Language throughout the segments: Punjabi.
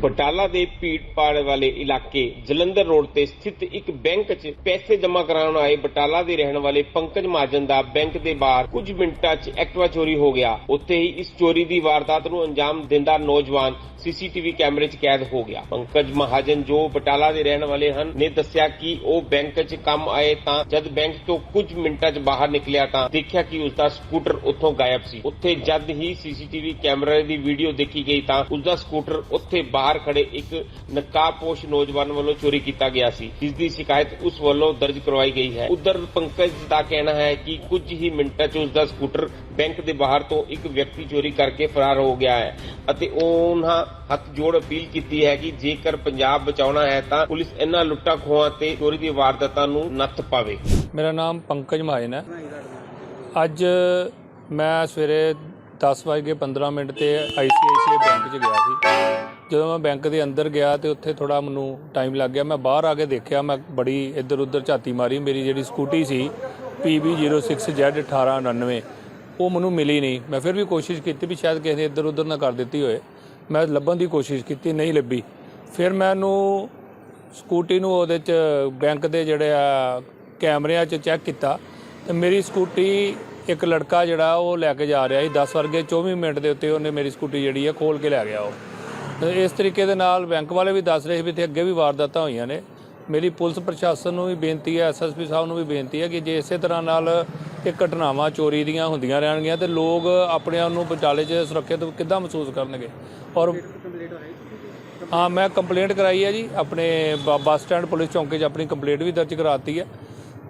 ਬਟਾਲਾ ਦੇ ਭੀੜਪਾੜ ਵਾਲੇ ਇਲਾਕੇ ਜਲੰਧਰ ਰੋਡ ਤੇ ਸਥਿਤ ਇੱਕ ਬੈਂਕ 'ਚ ਪੈਸੇ ਜਮ੍ਹਾਂ ਕਰਾਉਣ ਆਏ ਬਟਾਲਾ ਦੇ ਰਹਿਣ ਵਾਲੇ ਪੰਕਜ ਮਹਾਜਨ ਦਾ ਬੈਂਕ ਦੇ ਬਾਹਰ ਕੁਝ ਮਿੰਟਾਂ 'ਚ ਐਕਟਿਵਾ ਚੋਰੀ ਹੋ ਗਿਆ। ਉੱਥੇ ਹੀ ਇਸ ਚੋਰੀ ਦੀ ਵਾਰਦਾਤ ਨੂੰ ਅੰਜਾਮ ਦਿੰਦਾ ਨੌਜਵਾਨ ਸੀਸੀਟੀਵੀ ਕੈਮਰੇ 'ਚ ਕੈਦ ਹੋ ਗਿਆ। ਪੰਕਜ ਮਹਾਜਨ ਜੋ ਬਟਾਲਾ ਦੇ ਰਹਿਣ ਵਾਲੇ ਹਨ, ਨੇ ਦੱਸਿਆ ਕਿ ਉਹ ਬੈਂਕ 'ਚ ਕੰਮ ਆਏ ਤਾਂ ਜਦ ਬੈਂਕ ਤੋਂ ਕੁਝ ਮਿੰਟਾਂ 'ਚ ਬਾਹਰ ਨਿਕਲਿਆ ਤਾਂ ਦੇਖਿਆ ਕਿ ਉਸ ਦਾ ਸਕੂਟਰ ਉੱਥੋਂ ਗਾਇਬ ਸੀ। ਉੱਥੇ ਜਦ ਹੀ ਸੀਸੀਟੀਵੀ ਕੈਮਰੇ ਦੀ ਵੀਡੀਓ ਦੇਖੀ ਗਈ ਤਾਂ ਉਸ ਦਾ ਸਕੂਟਰ ਉੱਥੇ ਬਾਹਰ ਖੜੇ ਇੱਕ ਨਕਾਬਪੋਸ਼ ਨੌਜਵਾਨ ਵੱਲੋਂ ਚੋਰੀ ਕੀਤਾ ਗਿਆ ਸੀ। ਜਿਸ ਦੀ ਸ਼ਿਕਾਇਤ ਉਸ ਵੱਲੋਂ ਦਰਜ ਕਰਵਾਈ ਗਈ ਹੈ। ਉਧਰ ਪੰਕਜ ਦਾ ਕਹਿਣਾ ਹੈ ਕਿ ਕੁਝ ਹੀ ਮਿੰਟਾਂ 'ਚ ਉਸ ਦਾ ਸਕੂਟਰ ਬੈਂਕ ਦੇ ਬਾਹਰ ਤੋਂ ਇੱਕ ਵਿਅਕਤੀ ਚੋਰੀ ਕਰਕੇ ਫਰਾਰ ਹੋ ਗਿਆ ਹੈ ਅਤੇ ਉਹਨਾਂ ਹੱਥ ਜੋੜ ਅਪੀਲ ਕੀਤੀ ਹੈ ਕਿ ਜੇਕਰ ਪੰਜਾਬ ਬਚਾਉਣਾ ਹੈ ਤਾਂ ਪੁਲਿਸ ਇਹਨਾਂ ਲੁੱਟਾਂ ਖੋਹਾਂ ਤੇ ਚੋਰੀ ਦੀ ਵਾਰਦਾਤਾਂ ਨੂੰ ਨੱਥ ਪਾਵੇ। ਮੇਰਾ ਨਾਮ ਪੰਕਜ ਮਹਾਜਨ ਹੈ। ਅੱਜ ਮੈਂ ਸਵੇਰੇ 10:15 ਮਿੰਟ ਤੇ ICICI ਬੈਂਕ 'ਚ ਗਿਆ ਸੀ। ਜਦੋਂ ਮੈਂ ਬੈਂਕ ਦੇ ਅੰਦਰ ਗਿਆ ਤੇ ਉੱਥੇ ਥੋੜਾ ਮੈਨੂੰ ਟਾਈਮ ਲੱਗ ਗਿਆ। ਮੈਂ ਬਾਹਰ ਆ ਕੇ ਦੇਖਿਆ, ਮੈਂ ਬੜੀ ਇੱਧਰ ਉੱਧਰ ਝਾਤੀ ਮਾਰੀ। ਮੇਰੀ ਜਿਹੜੀ ਸਕੂਟੀ ਸੀ PB06Z1899 ਉਹ ਮੈਨੂੰ ਮਿਲੀ ਨਹੀਂ। ਮੈਂ ਫਿਰ ਵੀ ਕੋਸ਼ਿਸ਼ ਕੀਤੀ ਵੀ ਸ਼ਾਇਦ ਕਿਸੇ ਨੇ ਇੱਧਰ ਉੱਧਰ ਨਾ ਕਰ ਦਿੱਤੀ ਹੋਏ ਮੈਂ ਲੱਭਣ ਦੀ ਕੋਸ਼ਿਸ਼ ਕੀਤੀ, ਨਹੀਂ ਲੱਭੀ। ਫਿਰ ਮੈਨੂੰ ਸਕੂਟੀ ਨੂੰ ਉਹਦੇ ਚ ਬੈਂਕ ਦੇ ਜਿਹੜੇ ਆ ਕੈਮਰਿਆਂ 'ਚ ਚੈੱਕ ਕੀਤਾ ਤੇ ਮੇਰੀ ਸਕੂਟੀ ਇੱਕ ਲੜਕਾ ਜਿਹੜਾ ਉਹ ਲੈ ਕੇ ਜਾ ਰਿਹਾ ਸੀ 10 ਵਰਗੇ 24 ਮਿੰਟ ਦੇ ਉੱਤੇ ਉਹਨੇ ਮੇਰੀ ਸਕੂਟੀ ਜਿਹੜੀ ਹੈ ਖੋਲ ਕੇ ਲੈ ਗਿਆ ਉਹ। ਤੇ ਇਸ ਤਰੀਕੇ ਦੇ ਨਾਲ ਬੈਂਕ ਵਾਲੇ ਵੀ ਦੱਸ ਰਹੇ ਸੀ ਵੀ ਇੱਥੇ ਅੱਗੇ ਵੀ ਵਾਰਦਾਤਾਂ ਹੋਈਆਂ ਨੇ। ਮੇਰੀ ਪੁਲਿਸ ਪ੍ਰਸ਼ਾਸਨ ਨੂੰ ਵੀ ਬੇਨਤੀ ਹੈ ਐਸਐਸਪੀ ਸਾਹਿਬ ਨੂੰ ਵੀ ਬੇਨਤੀ ਹੈ ਕਿ ਜੇ ਇਸੇ ਤਰ੍ਹਾਂ ਨਾਲ ਇਹ ਘਟਨਾਵਾਂ ਚੋਰੀ ਦੀਆਂ ਹੁੰਦੀਆਂ ਰਹਿਣਗੀਆਂ ਤੇ ਲੋਕ ਆਪਣੇ ਆਪ ਨੂੰ ਬਚਾਲੇ 'ਚ ਸੁਰੱਖਿਅਤ ਕਿੱਦਾਂ ਮਹਿਸੂਸ ਕਰਨਗੇ? ਔਰ ਹਾਂ, ਮੈਂ ਕੰਪਲੇਂਟ ਕਰਾਈ ਹੈ ਜੀ। ਆਪਣੇ ਬ- ਬੱਸ ਸਟੈਂਡ ਪੁਲਿਸ ਚੌਂਕੇ 'ਚ ਆਪਣੀ ਕੰਪਲੇਂਟ ਵੀ ਦਰਜ ਕਰਾਤੀ ਹੈ।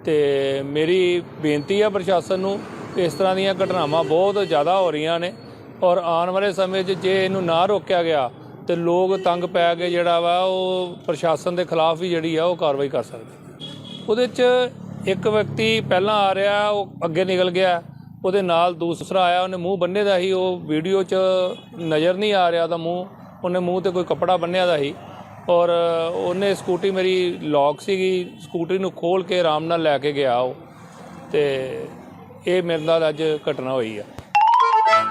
ਤੇ ਮੇਰੀ ਬੇਨਤੀ ਹੈ ਪ੍ਰਸ਼ਾਸਨ ਨੂੰ ਇਸ ਤਰ੍ਹਾਂ ਦੀਆਂ ਘਟਨਾਵਾਂ ਬਹੁਤ ਜ਼ਿਆਦਾ ਹੋ ਰਹੀਆਂ ਨੇ। ਔਰ ਆਉਣ ਵਾਲੇ ਸਮੇਂ 'ਚ ਜੇ ਇਹਨੂੰ ਨਾ ਰੋਕਿਆ ਗਿਆ, ਤੇ ਲੋਕ ਤੰਗ ਪੈ ਕੇ ਜਿਹੜਾ ਵਾ ਉਹ ਪ੍ਰਸ਼ਾਸਨ ਦੇ ਖਿਲਾਫ ਵੀ ਜਿਹੜੀ ਆ ਉਹ ਕਾਰਵਾਈ ਕਰ ਸਕਦੇ ਉਹਦੇ 'ਚ ਇੱਕ ਵਿਅਕਤੀ ਪਹਿਲਾਂ ਆ ਰਿਹਾ, ਉਹ ਅੱਗੇ ਨਿਕਲ ਗਿਆ, ਉਹਦੇ ਨਾਲ ਦੂਸਰਾ ਆਇਆ, ਉਹਨੇ ਮੂੰਹ ਬੰਨੇ ਦਾ ਸੀ, ਉਹ ਵੀਡੀਓ 'ਚ ਨਜ਼ਰ ਨਹੀਂ ਆ ਰਿਹਾ ਉਹਦਾ ਮੂੰਹ, ਉਹਨੇ ਮੂੰਹ ਤੇ ਕੋਈ ਕੱਪੜਾ ਬੰਨਿਆ ਦਾ ਸੀ। ਔਰ ਉਹਨੇ ਸਕੂਟੀ ਮੇਰੀ ਲੌਕ ਸੀਗੀ ਸਕੂਟਰੀ ਨੂੰ ਖੋਲ ਕੇ ਆਰਾਮ ਨਾਲ ਲੈ ਕੇ ਗਿਆ ਉਹ। ਤੇ ਇਹ ਮੇਰੇ ਨਾਲ ਅੱਜ ਘਟਨਾ ਹੋਈ ਆ।